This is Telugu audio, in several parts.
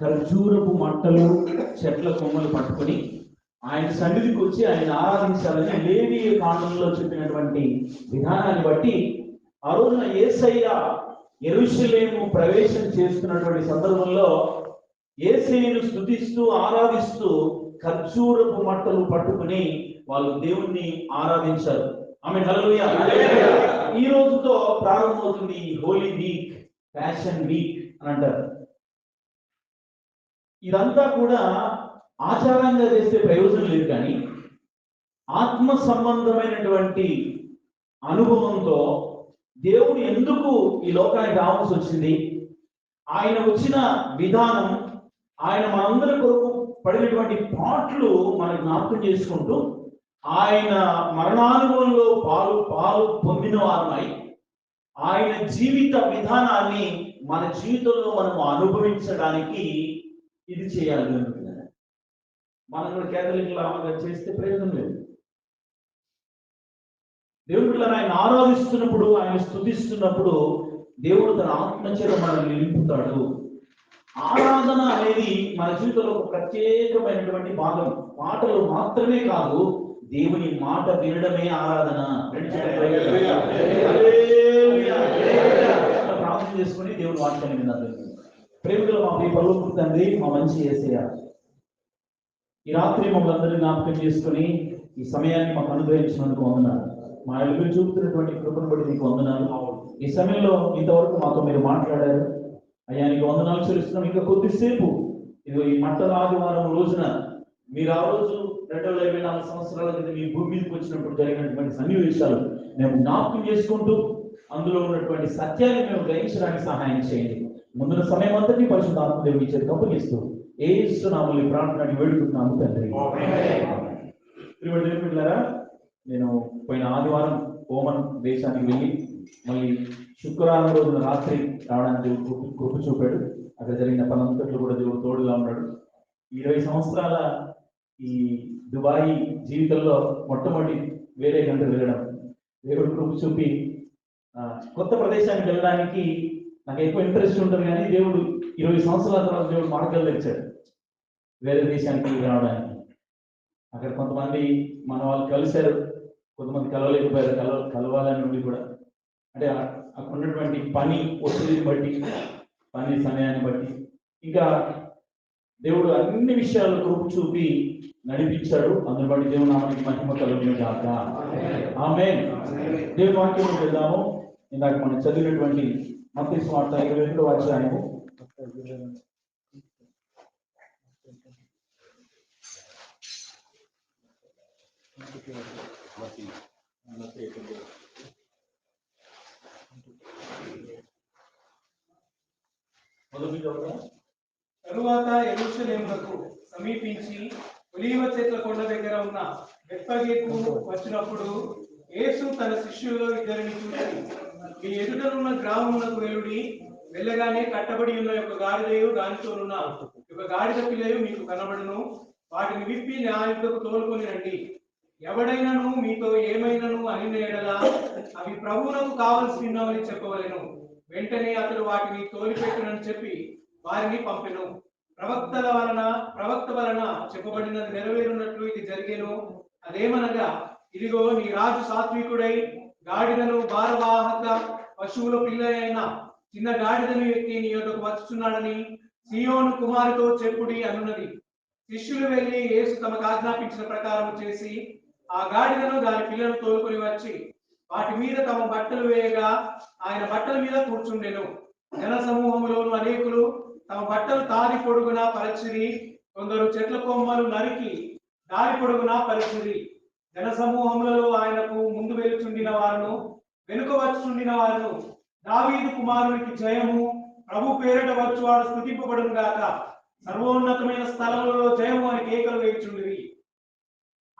ఖర్జూరపు మంటలు చెట్ల కొమ్మలు పట్టుకొని ఆయన సన్నిధికి వచ్చి ఆయన ఆరాధించాలని లేవి కాండంలో చెప్పినటువంటి విధానాన్ని బట్టి ఆ రోజున ఏసయ్య ఎరుషలేము ప్రవేశం చేస్తున్నటువంటి సందర్భంలో ఏసయ్యను స్తుతిస్తూ ఆరాధిస్తూ ఖర్జూరపు మంటలు పట్టుకుని వాళ్ళు దేవుణ్ణి ఆరాధించారు. ఆమె ఈ రోజుతో ప్రారంభమవుతుంది హోలీ వీక్ ఫ్యాషన్ వీక్ అని అంటారు. ఇదంతా కూడా ఆచారంగా చేస్తే ప్రయోజనం లేదు కానీ ఆత్మ సంబంధమైనటువంటి అనుభవంతో దేవుడు ఎందుకు ఈ లోకానికి రావాల్సి వచ్చింది? ఆయన వచ్చిన విధానం ఆయన మనందరి కొరకు పడినటువంటి పాటలు మనకు జ్ఞాపకం చేసుకుంటూ ఆయన మరణానుభవంలో పాలు పాలు పొందిన వారమై ఆయన జీవిత విధానాన్ని మన జీవితంలో మనం అనుభవించడానికి ఇది చేయాలి అనుకుంటున్నాను మనం కూడా కేథలిక్ లాగా చేస్తే ప్రయోజనం లేదు. దేవుడు ఆయన ఆరాధిస్తున్నప్పుడు ఆయన స్తుతిస్తున్నప్పుడు దేవుడు తన ఆత్మచేత మనల్ని నిలుపుతాడు. ఆరాధన అనేది మన జీవితంలో ఒక ప్రత్యేకమైనటువంటి భాగం. పాటలు మాత్రమే కాదు దేవుని మాట వినడమే ఆరాధన. ప్రార్థన చేసుకుని దేవుడు వాక్యాన్ని విన్నారు ప్రేమికులు మా ప్రియ పరువు తండ్రి మా మంచి ఏసయ్య. ఈ రాత్రి మమ్మల్ని అందరినీ జ్ఞాపకం చేసుకుని ఈ సమయాన్ని మాకు అనుగ్రహించినందుకు వందనాలు. మా ఎలుగురు చూపుతున్నటువంటి కృపను బట్టి నీకు వందనాలు. ఈ సమయంలో ఇంతవరకు మాతో మీరు మాట్లాడారు. అయ్యా నీకు వందనాలు చెల్లిస్తున్నాం. ఇంకా కొద్దిసేపు ఇదిగో ఈ మంటల ఆదివారం రోజున మీరు ఆ రోజు రెండు వేల ఇరవై నాలుగు సంవత్సరాల క్రితం మీ భూమి మీదకి వచ్చినప్పుడు జరిగినటువంటి సన్నివేశాలు మేము జ్ఞాపకం చేసుకుంటూ అందులో ఉన్నటువంటి సత్యాన్ని మేము గ్రహించడానికి సహాయం చేయండి. ముందున్న సమయం అంతటి పరిశుద్ధ ఆత్మదేవి ఇచ్చేది కప్పగిస్తూ ఏ ఇస్తున్నాము ప్రార్థన వేడుకుంటున్నాము తండ్రి. పిల్లరా నేను పోయిన ఆదివారం ఓమన్ దేశానికి వెళ్ళి మళ్ళీ శుక్రవారం రోజున రాత్రి రావడానికి దేవుడు కృప చూపాడు. అక్కడ జరిగిన పనంతట్లో కూడా దేవుడు తోడుగా ఉన్నాడు. ఇరవై సంవత్సరాల ఈ దుబాయ్ జీవితంలో మొట్టమొదటి వేరే గంట వెళ్ళడం. దేవుడు కృప చూపి ఆ, కొత్త ప్రదేశానికి వెళ్ళడానికి నాకు ఎక్కువ ఇంట్రెస్ట్ ఉంటుంది కానీ దేవుడు ఇరవై సంవత్సరాల తర్వాత దేవుడు మార్గాలు తెచ్చాడు వేరే దేశానికి రావడానికి. అక్కడ కొంతమంది మన వాళ్ళు కలిశారు కొంతమంది కలవలేకపోయారు కలవ కలవాలని ఉండి కూడా. అంటే అక్కడ ఉన్నటువంటి పని ఒత్తిడిని బట్టి పని సమయాన్ని బట్టి. ఇంకా దేవుడు అన్ని విషయాలు కృప చూపి నడిపించాడు. అందుని బట్టి దేవుడు నామానికి మహిమ కలుగును గాక. ఆమె దేవుని వాక్యం వెళ్దాము. ఇందాక మనం చదివినటువంటి మత్తి స్వార్థ ఇరవై రెండు అధ్యాయము తరువాత ఎరుషలేములకు సమీపించి ఒలీవ చెట్ల కొండ దగ్గర ఉన్న బెత్పగేకు వచ్చినప్పుడు యేసు తన శిష్యులు ఇద్దరిని చూసి మీ ఎదుటనున్న గ్రామమునకు వెలుడి వెళ్ళగానే కట్టబడి ఉన్న యొక్క గాడిదయు దానితోనున్న యొక్క గాడిద పిల్లయు మీకు కనబడును. వాటిని విప్పి నా యుద్ధకు తోలుకొని రండి. ఎవడైనను మీతో ఏమైనను అని నేడలా అవి ప్రభువునకు కావలసినవని చెప్పవలను. వెంటనే అతడు వాటిని తోలిపెట్టునని చెప్పి వారిని పంపెను. ప్రవక్తల వలన ప్రవక్త వలన చెప్పబడినది నెరవేరున్నట్లు ఇది జరిగేను. అదేమనగా ఇదిగో నీ రాజు సాత్వికుడై గాడిదను భారవాహక పశువుల పిల్ల అయిన చిన్న గాడిదను ఎక్కి నీ యొక్కకు వచ్చుచున్నాడని సియోను కుమారుతో చెప్పుడి అనున్నది. శిష్యులు వెళ్ళి యేసు తమకు ఆజ్ఞాపించిన ప్రకారం చేసి ఆ గాడిదను దాని పిల్లలు తోలుకొని వచ్చి వాటి మీద తమ బట్టలు వేయగా ఆయన బట్టల మీద కూర్చుండెను. జన సమూహములోను అనేకులు తమ బట్టలు తారి పొడుగునా పరిచిరి కొందరు చెట్ల కొమ్మలు నరికి దారి పొడుగునా పరిచిరి. జన సమూహములలో ఆయనకు ముందు వెలుచుండిన వారును వెనుక వచ్చుండిన వారును. దావీదు కుమారునికి జయము ప్రభు పేరిట వచ్చువాడు స్థుతింపబడును గాక. సర్వోన్నతమైన స్థలములలో జయము అని కేకలు వేయుచుండిరి.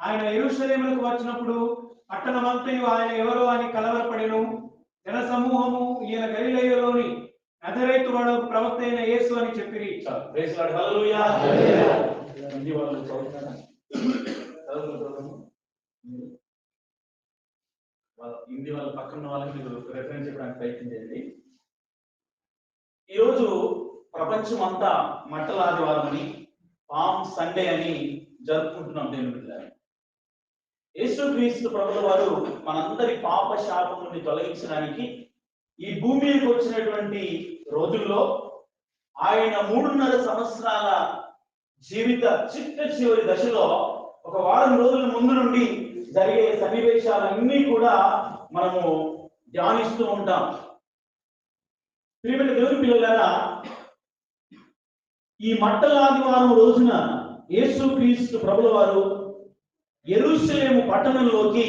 ఆయన ఎరుషలేములకు వచ్చినప్పుడు పట్టణమంతయు ఆయన ఎవరో అని కలవరపడెను. జన సమూహము ఈయన గలిలయలోని నజరేతు వాడు ప్రవక్త అయిన యేసు అని చెప్పిరి చాలు. Praise the Lord. Hallelujah. Hindi వాళ్ళు చదువుతారా? చదవగలరు చదవము? మీరు? వాళ్ళ- హిందీ వాళ్ళ పక్కన ఉన్న వాళ్ళకి మీరు రెఫరెన్స్ ఇవ్వడానికి ప్రయత్నం చేయండి. ఈరోజు ప్రపంచం అంతా మట్టల ఆదివారం అని పామ్ సండే అని జరుపుకుంటున్నాం దేవుని యేసు యేసుక్రీస్తు ప్రభుల వారు మనందరి పాప శాపం నుండి తొలగించడానికి ఈ భూమి మీదకి వచ్చినటువంటి రోజుల్లో ఆయన మూడున్నర సంవత్సరాల జీవిత చిట్ట చివరి దశలో ఒక వారం రోజుల ముందు నుండి జరిగే సన్నివేశాలన్నీ కూడా మనము ధ్యానిస్తూ ఉంటాం. ప్రియమైన దేవుని పిల్లలారా ఈ మట్టల ఆదివారం రోజున యేసుక్రీస్తు ప్రభుల వారు ఎరుసలేము పట్టణంలోకి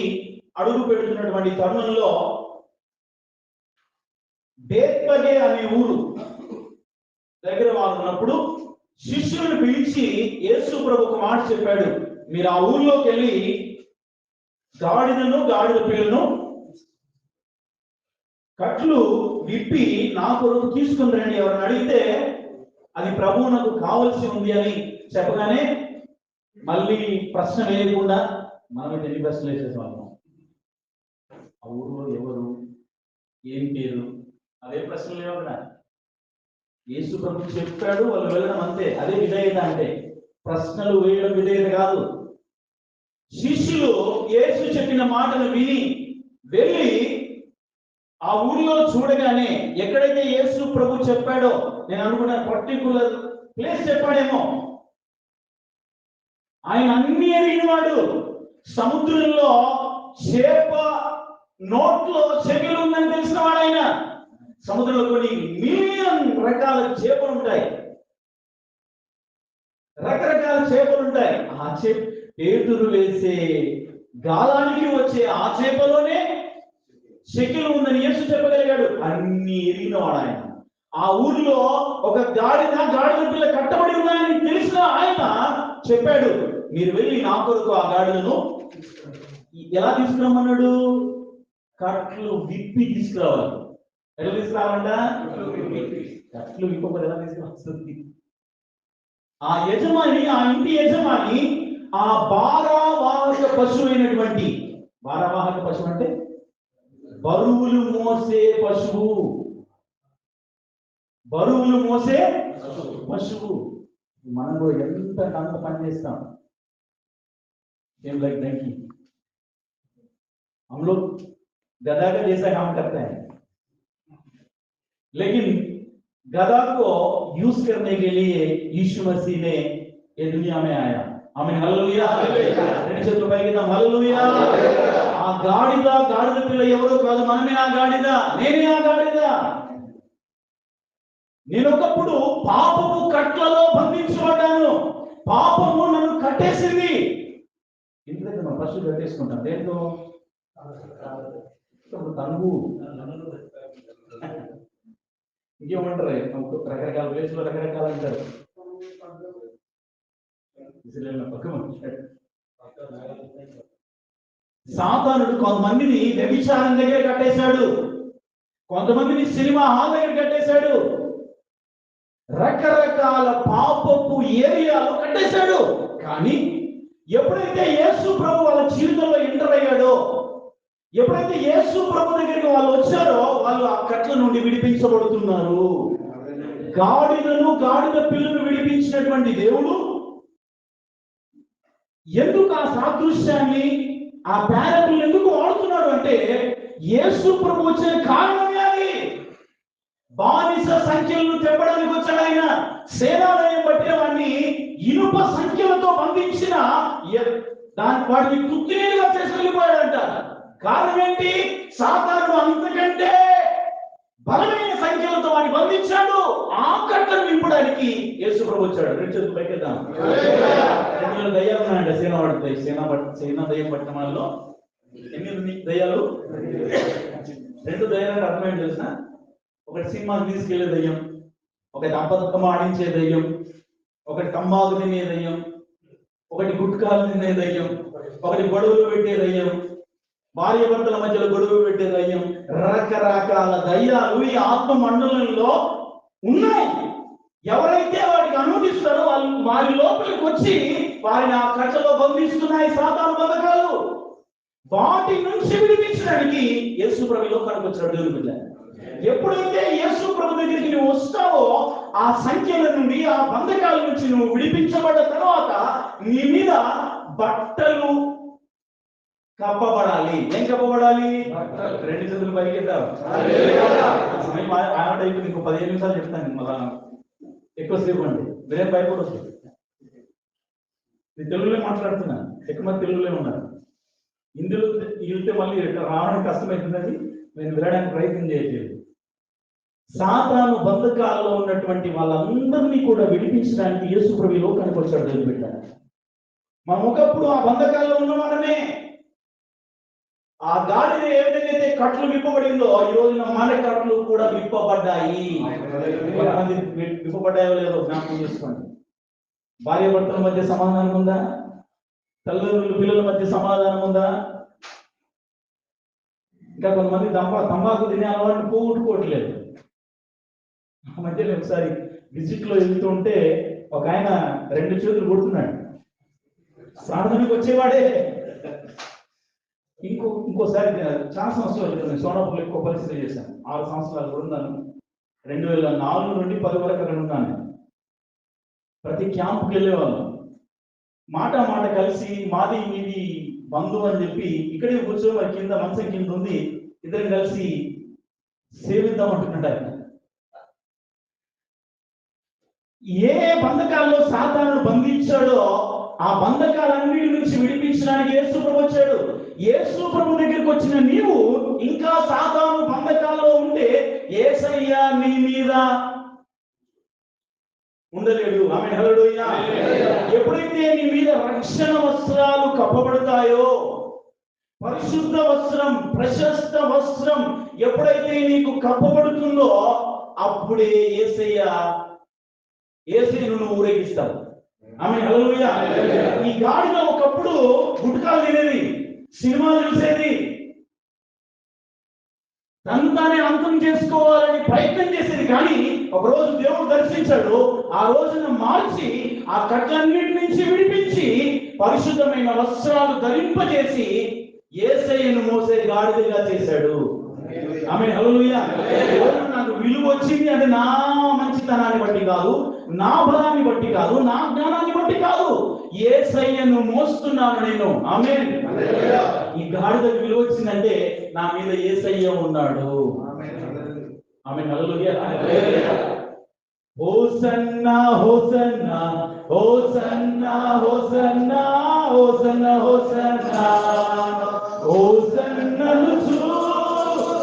అడుగు పెడుతున్నటువంటి తరుణంలో బేత్పగే అనే ఊరు దగ్గర వారు ఉన్నప్పుడు శిష్యులను పిలిచి యేసు ప్రభుకు మాట చెప్పాడు. మీరు ఆ ఊర్లోకి వెళ్ళి గాడిదను గాడిద పిల్లను కట్లు విప్పి నా కొరకు తీసుకుని రండి. ఎవరిని అడిగితే అది ప్రభువు నాకు కావలసి ఉంది అని చెప్పగానే మళ్ళీ ప్రశ్న వేయకుండా మనమే ఎన్ని ప్రశ్నలు వేసేసాము ఆ ఊరు ఎవరు? ఏం పేరు? అదే ప్రశ్నలు లేవు యేసు ప్రభు చెప్పాడు వాళ్ళు వెళ్ళడం అంతే. అదే విధేయత అంటే ప్రశ్నలు వేయడం విధేయత కాదు. శిష్యులు యేసు చెప్పిన మాటలు విని వెళ్ళి ఆ ఊరిలో చూడగానే ఎక్కడైతే యేసు ప్రభు చెప్పాడో నేను అనుకున్న పర్టికులర్ ప్లేస్ చెప్పాడేమో. ఆయన అన్ని ఎరిగినవాడు. సముద్రంలో చేప నోట్లో చెవిలు ఉందని తెలిసినవాడు ఆయన. సముద్రంలో కొన్ని మిలియన్ రకాల చేపలు ఉంటాయి. రకరకాల చేపలు ఉంటాయి. ఆ చేప పేతురు వేసే గాలానికి వచ్చే ఆ చేపలోనే శకిలు ఉందని యేసు చెప్పగలిగాడు. అన్ని ఎరిగినవాడు ఆయన. ఆ ఊరిలో ఒక గాడిద గాడిద పిల్ల కట్టబడి ఉన్నాయని తెలిసిన ఆయన చెప్పాడు మీరు వెళ్ళి నా కొరకు ఆ గాడిదను ఎలా తీసుకురమ్మన్నాడు? కట్లు విప్పి తీసుకురావాలి. ఎలా తీసుకురావాలంట? కట్లు విప్పకపోతే ఎలా తీసుకురావాల్సింది ఆ యజమాని ఆ ఇంటి యజమాని ఆ భారవాహక పశువు అయినటువంటి భారవాహక పశువు అంటే బరువులు మోసే పశువు బరువులు మోసే పశువు మనం కూడా ఎంత అంత పని చేస్తాం सेम लाइक डंकी हम लोग गधा का जैसा काम करते हैं लेकिन गधा को यूज करने के लिए यीशु मसीह ने ये दुनिया में आया హల్లెలూయా. రెండు చేతులు పైకి హల్లెలూయా. ఆ గాడిద గాడిద పిల్ల ఎవరో కాదు. మనమే ఆ గాడిద. నేనే ఆ గాడిద. నేను ఒకప్పుడు పాపము కట్లలో బంధించబడ్డాను. పాపము నన్ను కట్టేసింది. దగ్గర మనం ఫస్ట్ కట్టేసుకుంటాం. దేంతో తనుగు ఇంకేమంటారు? రకరకాల ప్లేస్లో రకరకాల అంటారు. సాతానుడు కొంతమందిని వ్యభిచారం దగ్గర కట్టేశాడు. కొంతమందిని సినిమా హాల్ దగ్గర కట్టేశాడు. రకరకాల పాపపు ఏరియాలో కట్టేశాడు. కానీ ఎప్పుడైతే యేసు ప్రభు వాళ్ళ జీవితంలో ఎంటర్ అయ్యాడో ఎప్పుడైతే యేసు ప్రభు దగ్గరికి వాళ్ళు వచ్చారో వాళ్ళు ఆ కట్ల నుండి విడిపించబడుతున్నారు. గాడిదను గాడిద పిల్లను విడిపించినటువంటి దేవుడు ఎందుకు ఆ సాదృశ్యాన్ని ఆ పారబుల్ ఎందుకు వాడుతున్నాడు అంటే యేసు ప్రభు వచ్చిన కారణమే అది. బానిస సంఖ్యలను తెప్పడానికి వచ్చాడు ఆయన. సేనాలయం పట్టిన వాడిని ఇనుప సంఖ్యలతో బంధించిన దాని వాటిని తుత్తినీలుగా చేసి వెళ్ళిపోయాడంట కారణం ఏంటి? సాతాను అంతకంటే బలమైన సంఖ్యలతో వాడిని బంధించాడు. ఆ కట్టను నింపడానికి యేసు ప్రభు వచ్చాడు. రెండు చేతులు పైకెద్దాం రెండు వేల దయ్యాలు ఉన్నాయంట సేనా సేనా సేనా దయ్యం పట్టణాల్లో ఎన్ని ఉన్నాయి దయ్యాలు? రెండు దయ్యాలు అర్థమైంది చేసిన ఒకటి సినిమాకి తీసుకెళ్ళే దయ్యం ఒకటి అబద్ధం ఆడించే దయ్యం ఒకటి తంబాకు తినే దయ్యం ఒకటి గుట్కాలు తినే దయ్యం ఒకటి గొడవలు పెట్టే దయ్యం భార్య భర్తల మధ్యలో గొడవ పెట్టే దయ్యం రకరకాల దయ్యాలు ఈ ఆత్మ మండలంలో ఉన్నాయి. ఎవరైతే వాటికి అనుమతిస్తారో వాళ్ళు వారి లోపలికి వచ్చి వారిని ఆ కట్టలో బంధిస్తున్నాయి సాతాను బంధకాలు. వాటి నుంచి విడిపించడానికి యేసు ప్రభు లోకానికి వచ్చాడు దేవుని బిడ్డ. ఎప్పుడైతే యేసు ప్రభు దగ్గరికి నువ్వు వస్తావో ఆ సంఖ్యల నుండి ఆ బంధకాల నుంచి నువ్వు విడిపించబడ్డ తర్వాత నీ మీద బట్టలు కప్పబడాలి. ఏం కప్పబడాలి? రెండు చేతులు పైకి సమయం అయిపోయింది. ఇంకో పదిహేను నిమిషాలు చెప్తాను మళ్ళా. ఎక్కువసేపు అండి. మీరేం భయపడవచ్చు నేను తెలుగులో మాట్లాడుతున్నాను. ఎక్కువ మంది తెలుగులో ఉన్నారు. ఇందులో వెళ్తే మళ్ళీ రావడం కష్టమవుతుందని నేను వెళ్ళడానికి ప్రయత్నం చేయట్లేదు. సాతాను బంధకాల్లో ఉన్నటువంటి వాళ్ళందరినీ కూడా విడిపించడానికి యేసు ప్రభు లోకానికి వచ్చాడు బిడ్డ. మనం ఒకప్పుడు ఆ బంధకాల్లో ఉన్నవాడమే. ఆ గాలిని ఏ విధంగా అయితే కట్లు విప్పబడిందో ఈ రోజున మన కట్లు కూడా విప్పబడ్డాయి. కొంతమంది విప్పబడ్డాయో లేదో జ్ఞాపకం చేసుకోండి. భార్య భర్తల మధ్య సమాధానం ఉందా? తల్లిదండ్రులు పిల్లల మధ్య సమాధానం ఉందా? ఇంకా కొంతమంది తంబా తంబాకు తినే అలవాటు పోగొట్టుకోవట్లేదు. ఆ మధ్యలో ఒకసారి విజిట్లో వెళ్తుంటే ఒక ఆయన రెండు చేతులు కొడుతున్నాడు. ప్రార్థనకు వచ్చేవాడే. ఇంకో ఇంకోసారి చాలా సంవత్సరాలు క్రితం సోనాపూర్లో ఎక్కువ పరిస్థితి చేశాను. ఆరు సంవత్సరాలు కూడా ఉన్నాను రెండు వేల నాలుగు నుండి పది వరకు అక్కడ ఉన్నాను ప్రతి క్యాంప్కి వెళ్ళేవాళ్ళం. మాట మాట కలిసి మాది మీది బంధువు అని చెప్పి ఇక్కడే కూర్చొని వారి కింద మంచం కింద ఉంది ఇద్దరం కలిసి సేవిద్దాం అంటున్నాడు ఆయన. ఏ బంధకాల్లో సాతాను బంధించాడో ఆ బంధకాలన్నిటి నుంచి విడిపించడానికి యేసు వచ్చాడు. యేసు ప్రభు దగ్గరికి వచ్చిన నీవు ఇంకా సాతాను బంధకాల్లో ఉంటే ఏసయ్య నీ మీద ఉండలేడు. ఆమె ఎప్పుడైతే నీ మీద రక్షణ వస్త్రాలు కప్పబడతాయో పరిశుద్ధ వస్త్రం ప్రశస్త వస్త్రం ఎప్పుడైతే నీకు కప్పబడుతుందో అప్పుడే ఏసయ్య ఏసయ్యను నువ్వు ఊరేగిస్తావు ఆమె హల్లెలూయా. ఈ గాడిలో ఒకప్పుడు గుట్కాలు తినేది. సినిమా చూసేది తను అంతం చేసుకోవాలని ప్రయత్నం చేసేది కానీ ఒక రోజు దేవుడు దర్శించాడు. ఆ రోజున మార్చి ఆ కట్లన్నిటి నుంచి విడిపించి పరిశుద్ధమైన వస్త్రాలు ధరింపజేసి ఏసయ్యను మోసే గాడిదగా చేశాడు. ఆమె నాకు విలువ వచ్చింది అది నా మంచితనాన్ని బట్టి కాదు. నా బలాన్ని బట్టి కాదు నా జ్ఞానాన్ని బట్టి కాదు. ఏసయ్యను మోస్తున్నాను నేను. ఆమె ఈ గాడిదకు విలువ వచ్చిందంటే నా మీద ఏసయ్య ఉన్నాడు? ఆమె hallelujah. Hosanna hosanna hosanna hosanna hosanna hosanna. హోసన్నను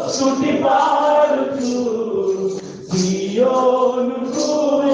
స్తుతి పాడుచు. Yo no puedo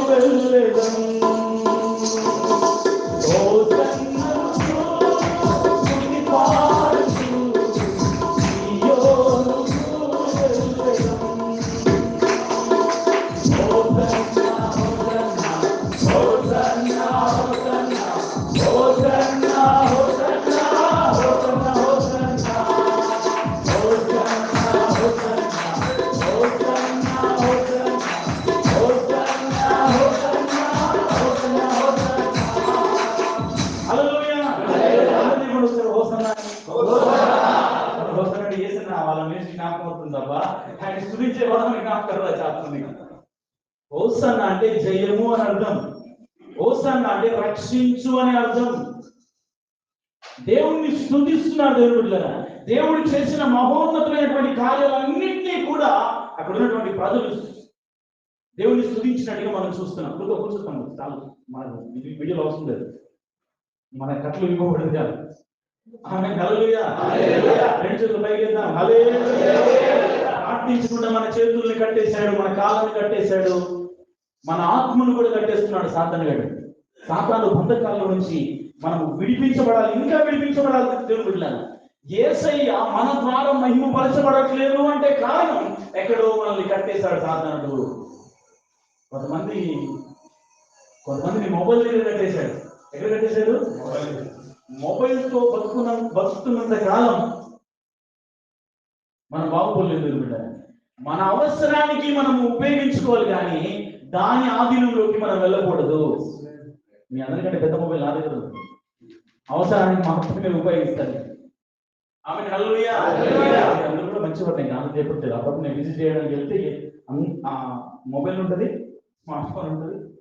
స్థుతిస్తున్నాడు దేవుడు బిడ్డలారా. దేవుడు చేసిన మహోన్నతమైనటువంటి కార్యాలన్నింటినీ కూడా అక్కడ ఉన్నటువంటి ప్రజలు దేవుణ్ణి స్థుతించినట్టుగా మనం చూస్తున్నాం. కూర్చో కూర్చుంటాం చాలు. మన వీడియోలో అవసరం లేదు. మన కట్లు ఇవ్వబడింది కాదు ఆమె రెండు చేతులు పైకి ఎత్తాం. హల్లెలూయా. ప్రార్థించకుండా మన చేతుల్ని కట్టేశాడు మన కాళ్ళని కట్టేశాడు మన ఆత్మను కూడా కట్టేస్తున్నాడు సాతాను గడు. సాతాను బంధకాల నుంచి మనము విడిపించబడాలి ఇంకా విడిపించబడాలి దేవుని బిడ్డలారా ఏసయ్య మన ద్వారా మహిమపరచబడట్లేదు అంటే కారణం ఎక్కడో మనల్ని కట్టేశాడు సాతానుడు కొంతమంది కొంతమందిని మొబైల్ దగ్గర కట్టేశాడు. ఎక్కడ కట్టేశాడు? మొబైల్తో బతుకున్న బతుకుతున్నంత కాలం మన బాగుపోలేదు బిడ్డ మన అవసరానికి మనం ఉపయోగించుకోవాలి కానీ దాని ఆధీనంలోకి మనం వెళ్ళకూడదు. మీ అందరికంటే పెద్ద మొబైల్ నా దగ్గర ఉంది. అవసరానికి మాత్రమే ఉపయోగిస్తారు. ఆమె. అందరూ కూడా మంచి పడ్డాయి నాకు చెప్పట్లేదు అప్పుడు నేను విజిట్ చేయడానికి వెళ్తే మొబైల్ ఉంటుంది స్మార్ట్ ఫోన్ ఉంటుంది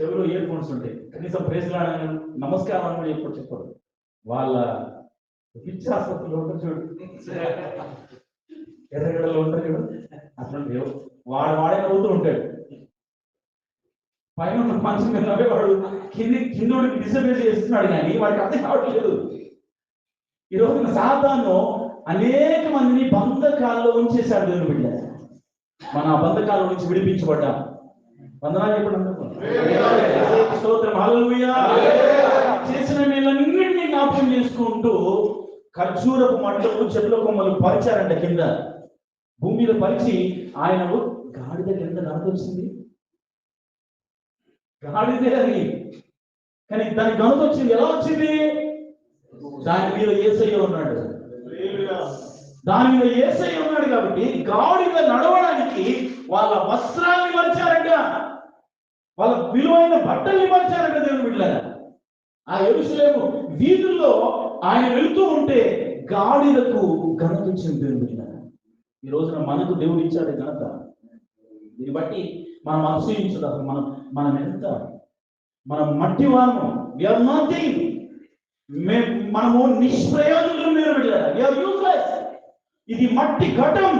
చెవిలో ఇయర్ ఫోన్స్ ఉంటాయి. కనీసం ప్రేస్ నమస్కారం అని కూడా ఎప్పుడు చెప్పరు. వాళ్ళ పిచ్చి ఆసుపత్రిలో ఉంటారు చూడు. ఎర్రగడలో ఉంటారు చూడు. అసలు. వాడు వాడే నవ్వుతూ ఉంటాడు. పైన ఉన్న మనిషి మీద నవ్వేవాడు. కింది కిందుడికి డిసర్వేస్ చేస్తున్నాడు కానీ వాడికి అర్థం కావట్లేదు ఈ రోజున సాతాను అనేక మందిని బంధకాల్లో ఉంచేశాడు దేవుని బిడ్డ. మన ఆ బంధకాల నుంచి విడిపించబడ్డాం? వందనాలు చెప్పండి స్తోత్రం. హల్లెలూయా. చేసిన మేలన్నింటినీ జ్ఞాపకం చేసుకుంటూ ఖర్జూరపు మంటలు చెట్ల కొమ్మలు పరిచారంట కింద. భూమిలో పరిచి ఆయన గాడిద కింద నడకొచ్చింది గాడిదే అది కానీ దానికి గనుక వచ్చింది. ఎలా వచ్చింది? దాని మీద ఏసయ్య ఉన్నాడు. దాని మీద ఏసయ్య ఉన్నాడు కాబట్టి గాడిద నడవడానికి వాళ్ళ వస్త్రాన్ని మరిచారంట. వాళ్ళ విలువైన బట్టల్ని మరిచారంట దేవుని బిడ్డ ఆ ఎరుసలేము వీధుల్లో ఆయన వెళుతూ ఉంటే గాడిదకు ఘనత వచ్చింది దేవుని బిడ్డలారా. ఈ రోజున మనకు దేవుడు ఇచ్చాడు ఘనత. దీన్ని బట్టి మనం అసూయించదు అసలు. మనం మనం ఎంత మనం మట్టి వారము. విఆర్ నథింగ్ మనము నిష్ప్రయోజకులు మీరు విఆర్ యూస్లెస్ ఇది మట్టి ఘటం.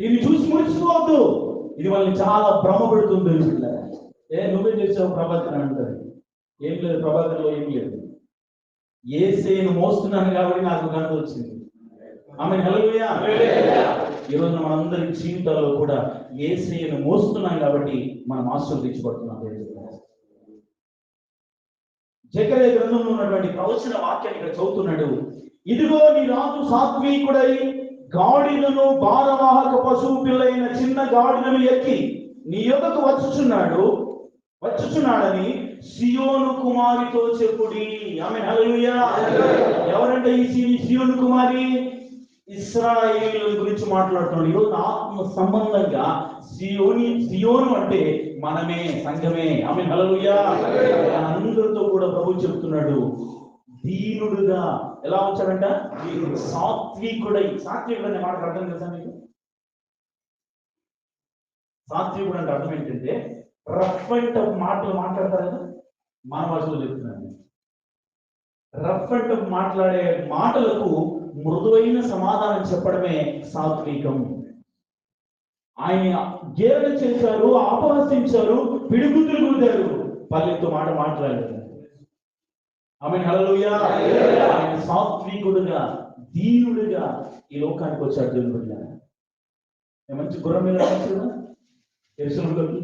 దీన్ని చూసి మురిసిపోవద్దు. ఇది వాళ్ళని చాలా భ్రమ పెడుతుంది పిల్లరా ఏ నువ్వే చేసావు? ప్రభాకర్ అంటారు ఏం లేదు ప్రభాకర్లో ఏం లేదు. ఏసేను మోస్తున్నాను కాబట్టి నాకు ఘనత వచ్చింది. ఆమె హల్లెలూయా. ఈ రోజున మనందరి జీవితాల్లో కూడా ఏసయ్యను మోస్తున్నాం కాబట్టి మనం ఆశీర్వదించబడుతున్నాం. జకరే గ్రంథంలో ఉన్నటువంటి ప్రవచన వాక్యాన్ని ఇక్కడ చదువుతున్నాడు. ఇదిగో నీ రాజు సాత్వికుడై గాడిదను భారవాహక పశువు పిల్లైన చిన్న గాడిదను ఎక్కి నీ యొక్కకు వచ్చుచున్నాడు. వచ్చుచున్నాడని సియోను కుమారితో చెప్పుడి. ఆమె ఎవరంటే ఈ సియోను కుమారి. ఇస్రాయేలు గురించి మాట్లాడుతున్నాడు. ఈరోజు ఆత్మ సంబంధంగా సియోని సియోను అంటే మనమే సంఘమే. ఆమె హల్లెలూయా. అందరితో కూడా ప్రభు చెప్తున్నాడు. దీనుడుగా ఎలా వచ్చాడంట? సాత్వికుడై సాత్వికుడు. అనే మాట అర్థం తెలుసా మీకు? సాత్వికుడు అంటే అర్థం ఏంటంటే రఫ్ అండ్ మాటలు మాట్లాడతారు కదా? మన భాషలో చెప్తున్నాను రఫ్ అండ్ మాట్లాడే మాటలకు మృదువైన సమాధానం చెప్పడమే సాత్వికం. ఆయన గేరణ చేశారు అపహసించారు పిడిగుద్దులు గుద్దారు. పల్లెతో మాట మాట్లాడారు ఆమె హలలుయా ఆయన సాత్వికుడుగా దీనుడుగా ఈ లోకానికి వచ్చాడు దేవుడుగా మంచి గుర్రం మీద ఎరుసలంలోకి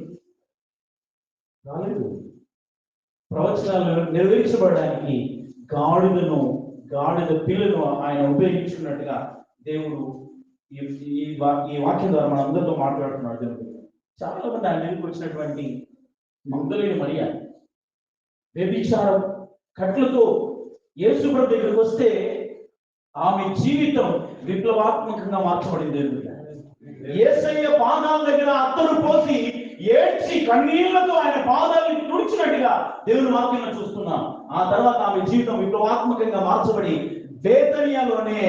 రాలేదు. ప్రవచనాలు నెరవేర్చబడడానికి గాడిదను గాడిద పిల్లను ఆయన ఉపయోగించుకున్నట్టుగా దేవుడు ఈ ఈ వాక్యం ద్వారా మన అందరితో మాట్లాడుతున్నాడు దేవుడు. చాలా మంది ఆయన దగ్గరికి వచ్చినటువంటి మందులేని మరియా. వ్యభిచారం కట్లతో యేసుప్రభు దగ్గరికి వస్తే ఆమె జీవితం విప్లవాత్మకంగా మార్చబడింది దేవుడు. ఏసయ్య పాదాల దగ్గర అత్తరు పోసి ఏడ్చి కన్నీళ్ళతో ఆయన పాదాలను తుడిచినట్టుగా దేవుని వాక్యం చూస్తున్నాం. ఆ తర్వాత ఆమె జీవితం విప్లవాత్మకంగా మార్చబడి బేతనియాలోనే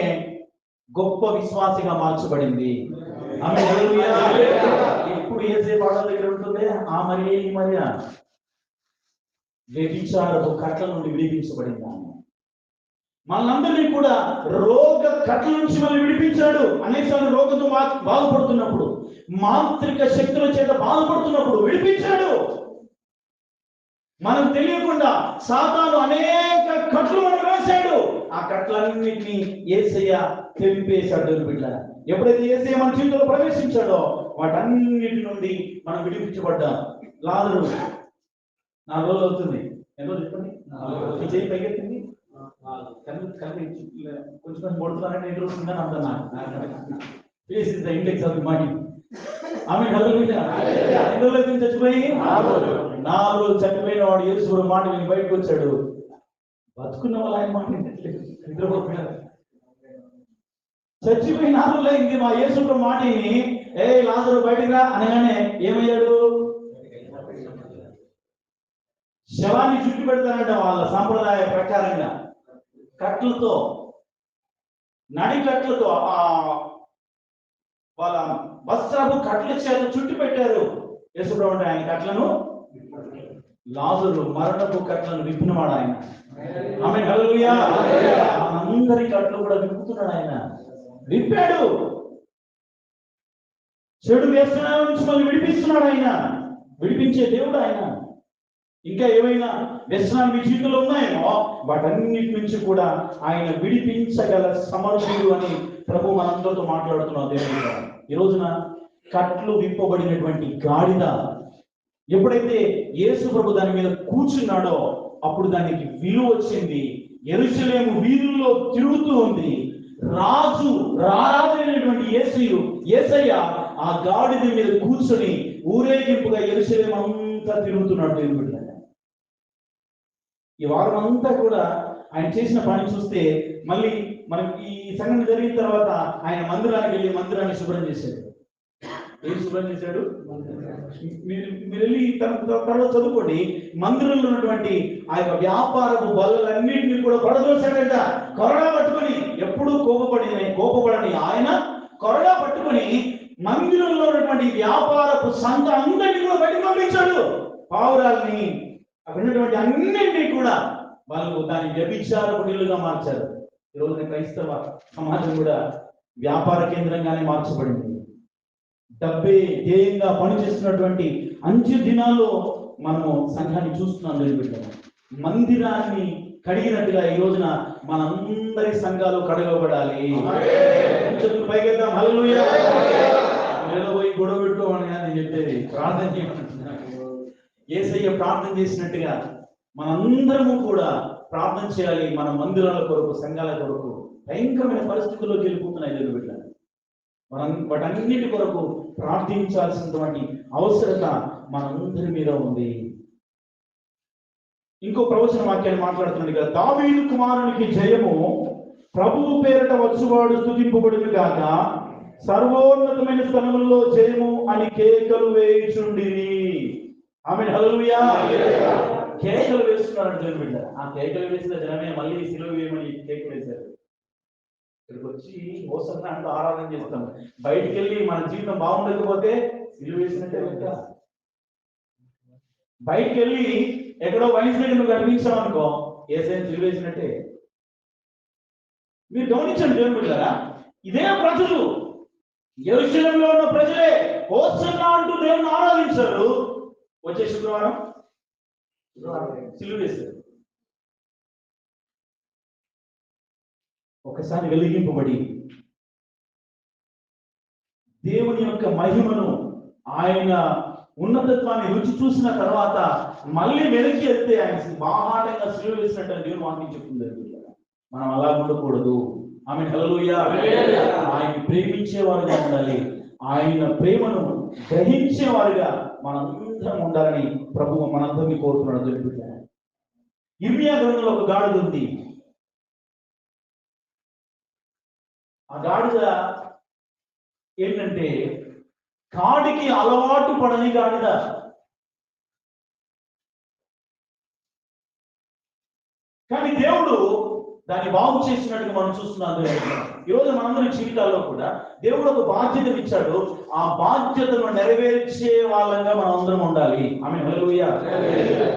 గొప్ప విశ్వాసిగా మార్చబడింది. ఆమె ఎప్పుడు ఏసే పాదాల దగ్గర ఉంటుంది? ఆ మరియే ఈ మరియా. వ్యభిచారపు కట్ల నుండి విడిపించబడింది ఆమె. మనందరినీ కూడా రోగ కట్ల నుంచి మనం విడిపించాడు. అనేసారి రోగంతో బాధపడుతున్నప్పుడు మాంత్రిక శక్తుల చేత బాధపడుతున్నప్పుడు విడిపించాడు. మనం తెలియకుండా సాతాను అనేక కట్లు మనం వేశాడు. ఆ కట్లన్నింటినీ ఏసయ్య తెంపేశాడు దేవుని బిడ్డ. ఎప్పుడైతే ఏసయ్య మన జీవితంలో ప్రవేశించాడో వాటన్నిటి నుండి మనం విడిపించబడ్డాం. లాదరు నాలుగు రోజులు అవుతుంది. ఎన్ని రోజులు చెప్పండి? చేయి పైకెత్తింది? కొంచెం కొడుతున్నానంటే ఎన్ని రోజులు ఉందని face is the index of money ఆమె అయితే చచ్చిపోయి? నాలుగు రోజులు. చనిపోయిన వాడు యేసు మాట విని బయటకు వచ్చాడు. బతుకున్న వాళ్ళు ఆయన మాట. నిద్రపోతున్నారు. చచ్చిపోయి నాలుగు అయింది. మా యేసు మాట విని ఏ లాజరు బయటికి రా అనగానే ఏమయ్యాడు? శవాన్ని చుట్టు పెడతారంట వాళ్ళ సాంప్రదాయ ప్రకారంగా. కట్లతో నడికట్లతో ఆ వాళ్ళ వస్త్రపు కట్లు చేత చుట్టి పెట్టారు. యేసుప్రభు ఆయన కట్లను లాజరు మరణపు కట్లను విప్పినవాడు ఆయన. ఆమె హల్లెలూయా. అందరి కట్లు కూడా విప్పుతున్నాడు ఆయన. విప్పాడు. చెడు వ్యసనాల నుంచి మళ్ళీ విడిపిస్తున్నాడు ఆయన. విడిపించే దేవుడు ఆయన. ఇంకా ఏమైనా వ్యసనాలు మీ జీవితంలో ఉన్నాయేమో? వాటన్నిటి నుంచి కూడా ఆయన విడిపించగల సమర్థుడు అని ప్రభు మనందరితో మాట్లాడుతున్నాం దేవుడు ఈ రోజున కట్లు విప్పబడినటువంటి గాడిద ఎప్పుడైతే యేసు ప్రభు దాని మీద కూర్చున్నాడో అప్పుడు దానికి విలువ వచ్చింది. ఎరుసలేము వీధుల్లో తిరుగుతూ ఉంది. రాజు రారాజైనటువంటి యేసయ్య యేసయ్య ఆ గాడిద మీద కూర్చొని ఊరేగింపుగా ఎరుసలేము అంతా తిరుగుతున్నాడు దేవుడు ఈ వారం అంతా కూడా ఆయన చేసిన పని చూస్తే మళ్ళీ మనం ఈ సంఘటన జరిగిన తర్వాత ఆయన మందిరానికి వెళ్ళి మందిరాన్ని శుభ్రం చేశాడు. ఏం శుభ్రం చేశాడు? మీరు మీరు వెళ్ళి తన- తర్వాత చదువుకోండి. మందిరంలో ఉన్నటువంటి ఆ యొక్క వ్యాపారపు బల్లలన్నింటినీ కూడా కొడదోశాడంట కరోనా పట్టుకొని ఎప్పుడూ కోపపడి కోపపడని ఆయన కరోనా పట్టుకొని మందిరంలో ఉన్నటువంటి వ్యాపారపు సంఘ అందరినీ కూడా బయట పంపించాడు. పావురాల్ని అక్కడ ఉన్నటువంటి అన్నింటినీ కూడా వాళ్ళు దాని వ్యభిచార గుడిలుగా మార్చారు. ఈ రోజున క్రైస్తవ సమాజం కూడా వ్యాపార కేంద్రంగానే మార్చబడింది. డబ్బే ధ్యేయంగా పనిచేస్తున్నటువంటి అంచు దినాల్లో మనము సంఘాన్ని చూస్తున్నాం నిలబెట్టాము. మందిరాన్ని కడిగినట్టుగా ఈ రోజున మనందరి సంఘాలు కడగబడాలి. చేతులు హల్లెలూయా. పోయి గొడవ పెట్టుకోమని అని నేను చెప్పేది. ప్రార్థన చేయమంటున్నాను ఏసయ్య ప్రార్థన చేసినట్టుగా మనందరము కూడా ప్రార్థన చేయాలి మన మందిరాల కొరకు సంఘాల కొరకు. భయంకరమైన పరిస్థితుల్లో గెలుపుతున్నాయి దేవుని బిడ్డ. మనం వాటన్నిటి కొరకు ప్రార్థించాల్సినటువంటి అవసరత మనందరి మీద ఉంది. ఇంకో ప్రవచన వాక్యాన్ని మాట్లాడుతున్నాడు కదా. దావీదు కుమారునికి జయము ప్రభువు పేరట వచ్చువాడు స్తుతింపబడును కాక సర్వోన్నతమైన స్థలముల్లో జయము అని కేకలు వేయుచుండిరి. ఆమె హలుయా కేకలు వేస్తున్నారు జనం బిడ్డ. ఆ కేకలు వేసిన జనమే మళ్ళీ సిలువ వేయమని కేకలు వేశారు. ఇక్కడికి వచ్చి మోసన్న అంటూ ఆరాధన చేస్తాం. బయటికి వెళ్ళి మన జీవితం బాగుండకపోతే సిలువ వేసినట్టే లెక్క. బయటికి వెళ్ళి ఎక్కడో వయసు నువ్వు కనిపించావు అనుకో ఏసైనా సిలువ వేసినట్టే. మీరు గమనించండి దేవుని బిడ్డారా ఇదే ప్రజలు. ఎరుశలంలో ఉన్న ప్రజలే హోసన్నా అంటూ దేవుని ఆరాధించారు. వచ్చే శుక్రవారం సిలువ వేశారు ఒకసారి వెలిగింపబడి. దేవుని యొక్క మహిమను ఆయన ఉన్నతత్వాన్ని రుచి చూసిన తర్వాత మళ్ళీ వెనక్కి వెళ్తే ఆయన బాహాటంగా సిలువ వేసినట్టు దేవుని వాక్యం చెప్తుంది మనం అలా ఉండకూడదు. ఆమె హల్లెలూయా. ఆయన ప్రేమించేవారుగా ఉండాలి. ఆయన ప్రేమను గ్రహించేవారుగా మనందరం ఉండాలని ప్రభువు మనందరినీ కోరుతున్నాడు తెలుపుతా ఇర్మియా గ్రంథంలో ఒక గాడిద ఉంది. ఆ గాడిద ఏంటంటే కాడికి అలవాటు పడని గాడిద. కానీ దేవుడు దాన్ని బాగు చేసినట్టుగా మనం చూస్తున్నాం దేవుడు. ఈరోజు మనందరి జీవితాల్లో కూడా దేవుడు ఒక బాధ్యత ఇచ్చాడు. ఆ బాధ్యతను నెరవేర్చే వాళ్ళంగా మనం అందరం ఉండాలి. ఆమె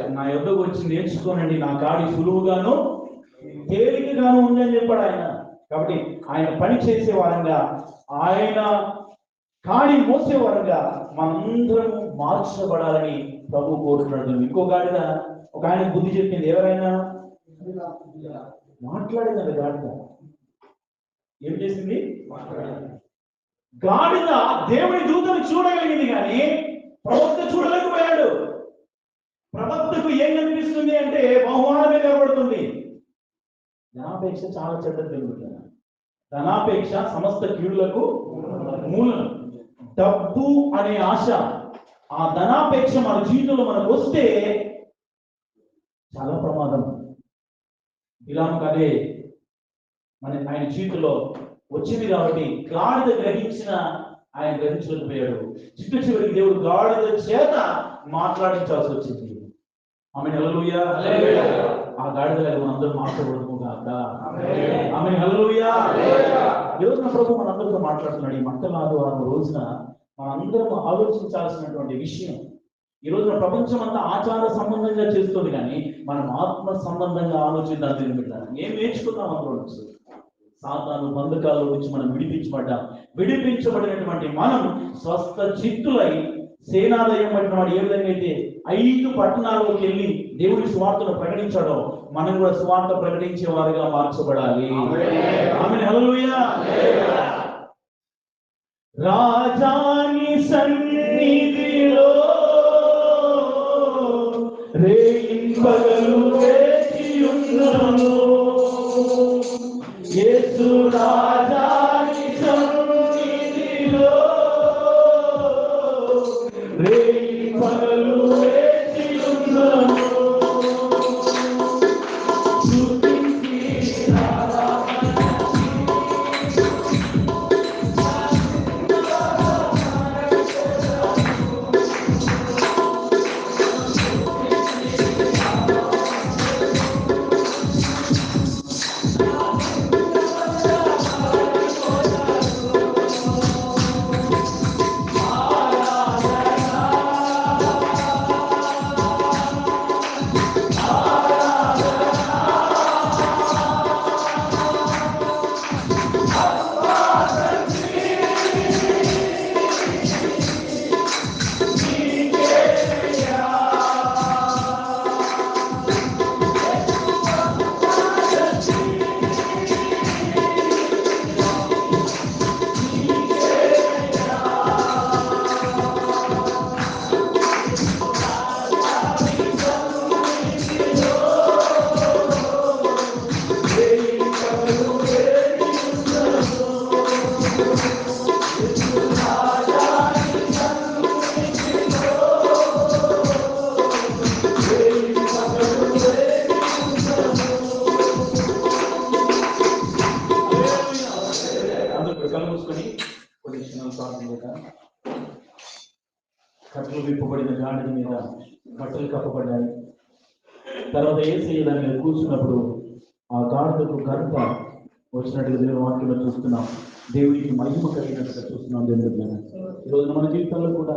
నా యొద్దకు వచ్చి నేర్చుకోనండి. నా కాడి సులువుగాను తేలికగాను ఉంది అని చెప్పాడు ఆయన. కాబట్టి ఆయన పని చేసే వారంగా ఆయన కాడి మోసే వారంగా మనందరము మార్చబడాలని ప్రభు కోరుతున్నాడు. ఇంకో గాడిద ఒక ఆయన బుద్ధి చెప్పింది ఎవరైనా? మాట్లాడింది గాడిద. ఏం చేసింది? గాడిద దేవుని దూతను చూడగలిగింది కానీ ప్రవక్త చూడలేకపోయాడు. ప్రవక్తకు ఏం కనిపిస్తుంది అంటే బహుమానమే కనబడుతుంది ధనాపేక్ష చాలా చెడ్డది జరుగుతుంది ధనాపేక్ష సమస్త కీడులకు మూలం డబ్బు అనే ఆశ ఆ ధనాపేక్ష మన జీవితంలో మనకు వస్తే చాలా ప్రమాదం. ఇలాంటి అదే మన ఆయన జీవితంలో వచ్చింది కాబట్టి గాడిద గ్రహించిన ఆయన గ్రహించలేకపోయాడు. చిట్ట చివరికి దేవుడు గాడిద చేత మాట్లాడించాల్సి వచ్చింది. ఆమె హల్లెలూయా. ఆ గాడిదలాగా మనందరం మార్చబడము కాక ఆమె హల్లెలూయా. ఈ రోజున ప్రభు మనందరితో మాట్లాడుతున్నాడు. ఈ మంటల ఆదివారం రోజున మనందరం ఆలోచించాల్సినటువంటి విషయం ఈ రోజున ప్రపంచం అంతా ఆచార సంబంధంగా చేస్తుంది కానీ మనం ఆత్మ సంబంధంగా ఆలోచించాలి దీని మీద ఏం నేర్చుకున్నాం అందులో నుంచి? సాతాను బంధకాల నుంచి మనం విడిపించబడ్డాం. విడిపించబడినటువంటి మనం స్వస్థ చిత్తులై సేనాలయం వాడు ఏ విధంగా అయితే ఐదు పట్టణాల్లోకి వెళ్ళి దేవుడి స్వార్థను ప్రకటించాడో మనం కూడా స్వార్థ ప్రకటించే వారుగా మార్చబడాలి. రాజాని సన్నిధిలో రేయింపగలు వేచియున్నాను యేసు రాజా తర్వాత ఏసీ దాని కూర్చున్నప్పుడు ఆ గాడుకు ఘనత వచ్చినట్టుగా దేవుని వాక్యంలో చూస్తున్నాం. దేవుడికి మహిమ కలిగినట్టుగా చూస్తున్నాం దేవుడి ఈ రోజున మన జీవితంలో కూడా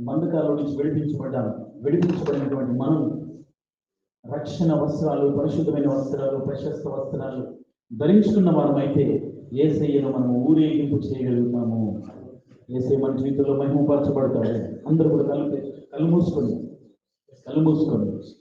మందకాల నుంచి విడిపించబడ్డాం. విడిపించబడినటువంటి మనం రక్షణ వస్త్రాలు పరిశుద్ధమైన వస్త్రాలు ప్రశస్త వస్త్రాలు ధరించుకున్న వారమైతే ఏసయ్యను మనం ఊరేగింపు చేయగలుగుతాము. ఏసై మన జీవితంలో మహిమపరచబడతాడు. అందరూ కూడా కళ్ళు కళ్ళు మూసుకోండి కళ్ళు మూసుకోండి